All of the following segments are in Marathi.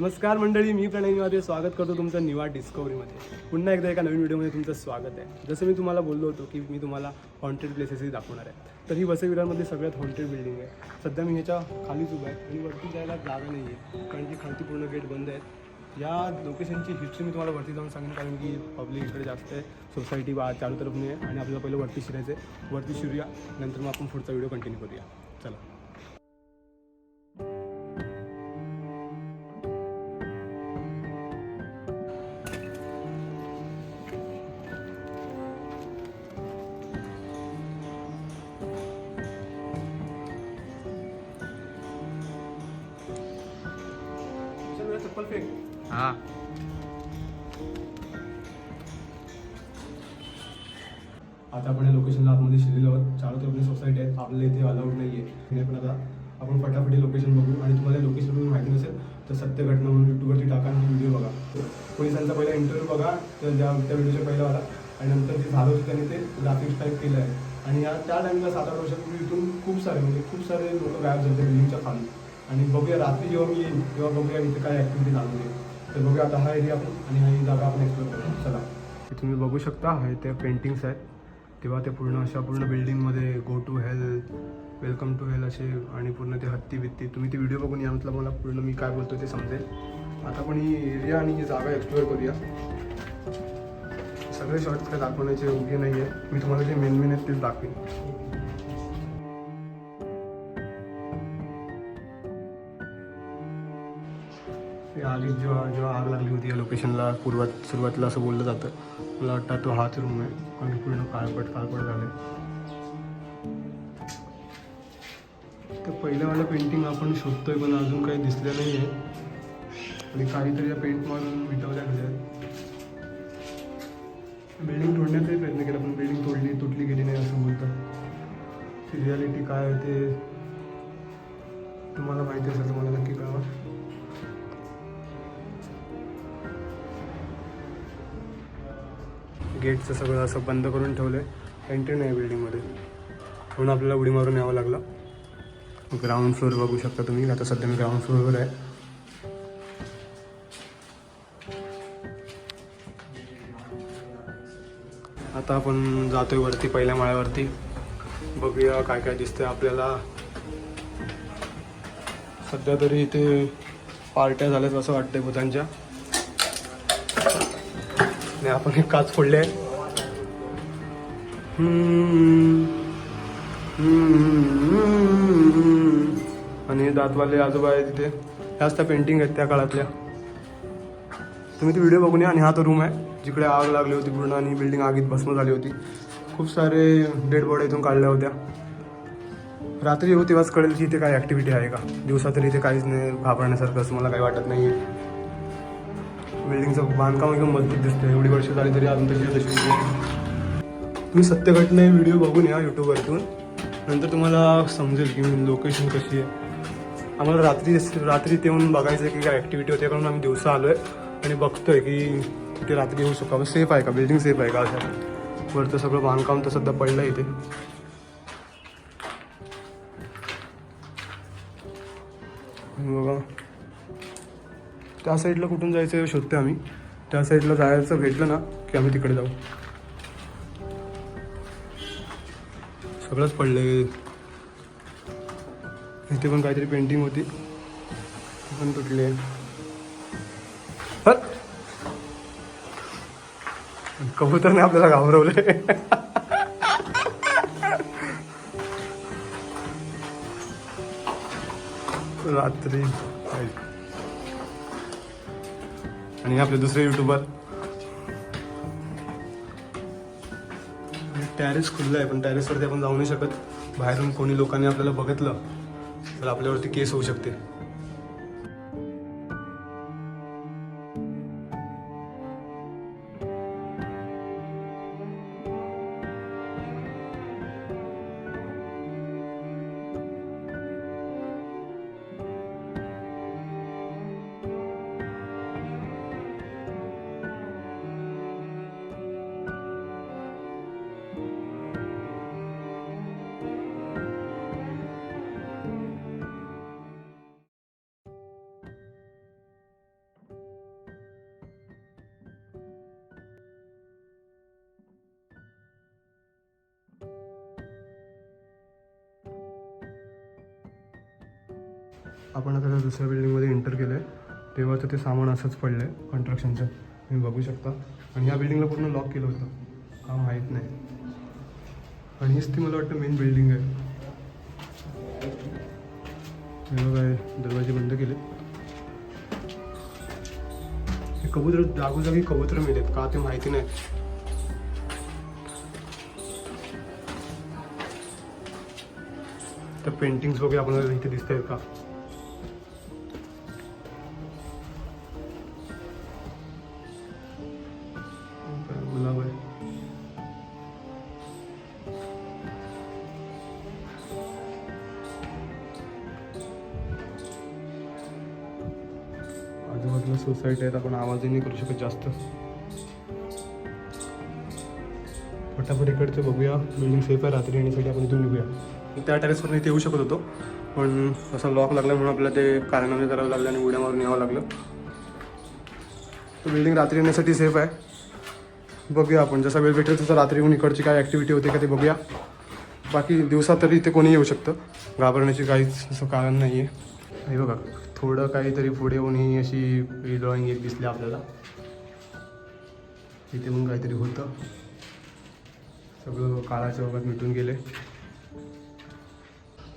नमस्कार मंडळी मी प्रणय स्वागत करतो तुमचं निवा डिस्कवरीमध्ये पुन्हा एकदा एका नवीन व्हिडिओमध्ये तुमचं स्वागत आहे. जसं मी तुम्हाला बोललो होतो की मी तुम्हाला हॉन्टेड प्लेसेसही दाखवणार आहे. तर ही वसईविरामध्ये सगळ्यात हॉन्टेड बिल्डिंग आहे. सध्या मी ह्याच्या खालीच उभा आहे आणि वरती जायला जागा नाही आहे कारण की खालती पूर्ण गेट बंद आहे या लोकेशनची हिस्ट्री मी तुम्हाला वरती जाऊन सांगेन कारण की पब्लिक इकडे जास्त आहे. सोसायटी बा चालू तरफ आहे आणि आपल्याला पहिलं वरती शिरायचं आहे वरती शिरूया नंतर मग आपण पुढचा व्हिडिओ कंटिन्यू करूया. चला. फेक हा. आता आपण या लोकेशनला आतमध्ये शिरलेलो आहोत. चालू तरफली सोसायटी आहे. आपल्याला इथे अलाउड नाही आहे पण आता आपण फटाफटी लोकेशन बघू आणि तुम्हाला लोकेशन बघून माहिती नसेल तर सत्य घटना म्हणून यूट्यूबवरती टाका आणि व्हिडिओ बघा. पोलिसांचा पहिला इंटरव्ह्यू बघा तर त्या त्या व्हिडिओच्या पहिला आला आणि नंतर जे झालं होतं त्यांनी ते ग्राफिक्स टाईप केलं आहे. आणि या त्या टाईमला सात आठ वर्षापूर्वी इथून खूप सारे म्हणजे खूप सारे लोक गायब झाले बिल्डिंगच्या खाली. आणि बघूया रात्री जेव्हा मी येईन तेव्हा बघूया इथे काय ॲक्टिव्हिटी चालू आहे तर बघूया आता हा एरिया आपण आणि हा जागा आपण एक्सप्लोर करू. चला. तुम्ही बघू शकता हे ते पेंटिंग्स आहेत. तेव्हा ते पूर्ण अशा पूर्ण बिल्डिंगमध्ये go to health welcome to health असे आणि पूर्ण ते हत्ती बित्ती. तुम्ही ते व्हिडिओ बघून या म्हटलं मला पूर्ण मी काय बोलतो ते समजेल. आता आपण ही एरिया आणि ही जागा एक्सप्लोअर करूया. सगळे शॉर्ट्स काय दाखवण्याचे योग्य नाही आहे मी तुम्हाला जे मेन मेन आहेत तेच दाखवेन. ते जेव्हा जेव्हा आग लागली होती या लोकेशनला पूर्वात सुरुवातीला असं बोललं जातं. मला वाटतं तो हाच रूम आहे आणि पूर्ण काळपट काळपट झालं तर पहिल्यावाला पेंटिंग आपण शोधतोय पण अजून काही दिसलं नाही आहे आणि काहीतरी या पेंट मारून मिटवल्या गेल्या बिल्डिंग तोडण्याचाही प्रयत्न केला पण बिल्डिंग तोडली तुटली गेली नाही असं बोलतात. ती रियालिटी काय आहे ते तुम्हाला माहिती असेल तर मला नक्की कळवा. गेटचं सगळं असं बंद करून ठेवलं आहे एंट्री नाही बिल्डिंगमध्ये म्हणून आपल्याला उडी मारून यावं लागलं. ग्राउंड फ्लोअर बघू शकता तुम्ही. आता सध्या मी ग्राउंड फ्लोअरवर आहे. आता आपण जातोय वरती पहिल्या माळ्यावरती. बघूया काय काय दिसतंय आपल्याला. सध्या तरी इथे पार्ट्या झाल्यात असं वाटतंय भूतांच्या आपण एक काच फोडले. आहे आणि दातवाले आजोबा आहे तिथे. ह्याच त्या पेंटिंग आहेत त्या काळातल्या. तुम्ही ती व्हिडिओ बघून या आणि हा तो रूम आहे. जिकडे आग लागली होती पूर्ण आणि बिल्डिंग आगीत भस्म झाली होती. खूप सारे डेड बॉडी इथून काढल्या होत्या. रात्री येऊ तेव्हाच कळेल की इथे काय ॲक्टिव्हिटी आहे का? दिवसा तरी इथे काहीच नाही घाबरण्यासारखं असं मला काही वाटत नाही आहे बिल्डिंगचं बांधकाम एकदम मजबूत दिसतं एवढी वर्ष झाली तरी अजून तशी तशी तुम्ही सत्य घटना व्हिडिओ बघून या यूट्यूबवरतून नंतर तुम्हाला समजेल की लोकेशन कशी आहे. आम्हाला रात्री रात्री येऊन बघायचं आहे की काय ॲक्टिव्हिटी होते कारण आम्ही दिवसा आलो आहे आणि बघतो आहे की तिथे रात्री येऊ शकतो. सेफ आहे का? बिल्डिंग सेफ आहे का? असं. वरचं सगळं बांधकाम तर सध्या पडलं इथे. बघा. त्या साईडला कुठून जायचं शोधते आम्ही. त्या साईडला जायचं भेटलं ना की आम्ही तिकडे जाऊ. सगळंच पडलं इथे पण काहीतरी पेंटिंग होती. पण तुटली आहे. कबूतरने आपल्याला घाबरवले रात्री. आणि आपले दुसरे युट्यूबर टॅरेस खुल्लं आहे पण टॅरेसवरती आपण जाऊ नाही शकत. बाहेरून कोणी लोकांनी आपल्याला बघितलं तर आपल्यावरती केस होऊ शकते. आपण आता त्या दुसऱ्या बिल्डिंगमध्ये एंटर केलं आहे तेव्हाचं ते सामान असंच पडलं आहे कन्स्ट्रक्शनचं तुम्ही बघू शकता. आणि ह्या बिल्डिंगला पूर्ण लॉक केलं होतं. हा माहीत नाही. आणि हीच ती मला वाटतं मेन बिल्डिंग आहे. काय दरवाजे बंद केले हे कबूतर जागोजागी कबूतर मिळतात का ते माहिती नाही. तर पेंटिंग्स वगैरे आपल्याला इथे दिसत आहेत का? सोसायटी आहेत आपण आवाजही नाही करू शकत जास्त. फटाफट इकडचं बघूया. बिल्डिंग सेफ आहे रात्री येण्यासाठी आपण इथून निघूया. त्या टेरेसवर इथे येऊ शकत होतो पण असा लॉक लागल्यामुळे आपल्याला ते कारणामे करावं लागलं आणि उड्या मारून यावं लागलं. तर बिल्डिंग रात्री येण्यासाठी सेफ आहे. बघूया आपण जसा वेळ भेटेल तसं रात्री येऊन इकडची काय ॲक्टिव्हिटी होते का ते बघूया. बाकी दिवसात तरी इथे कोणी येऊ शकतं. घाबरण्याची काहीच असं कारण नाही आहे हे बघा थोडं काहीतरी पुढे येऊन ही अशी ड्रॉइंग एक दिसली आपल्याला. इथे पण काहीतरी होतं. सगळं काळाच्या ओघात मिटून गेले.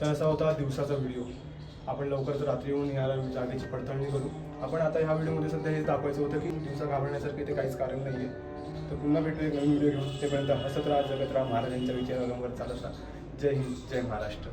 तर असा होता दिवसाचा व्हिडिओ आपण लवकरच रात्री येऊन या जागेची पडताळणी करू. आपण आता ह्या व्हिडिओमध्ये सध्या हेच दाखवायचं होतं की दिवसा घाबरण्यासारखे ते काहीच कारण नाही आहे तर पुन्हा भेटू एक नवीन व्हिडिओ घेऊन. तेपर्यंत हसत राहा जगत राहा महाराजांच्या विचारांवर चालत राहा. जय हिंद जय महाराष्ट्र.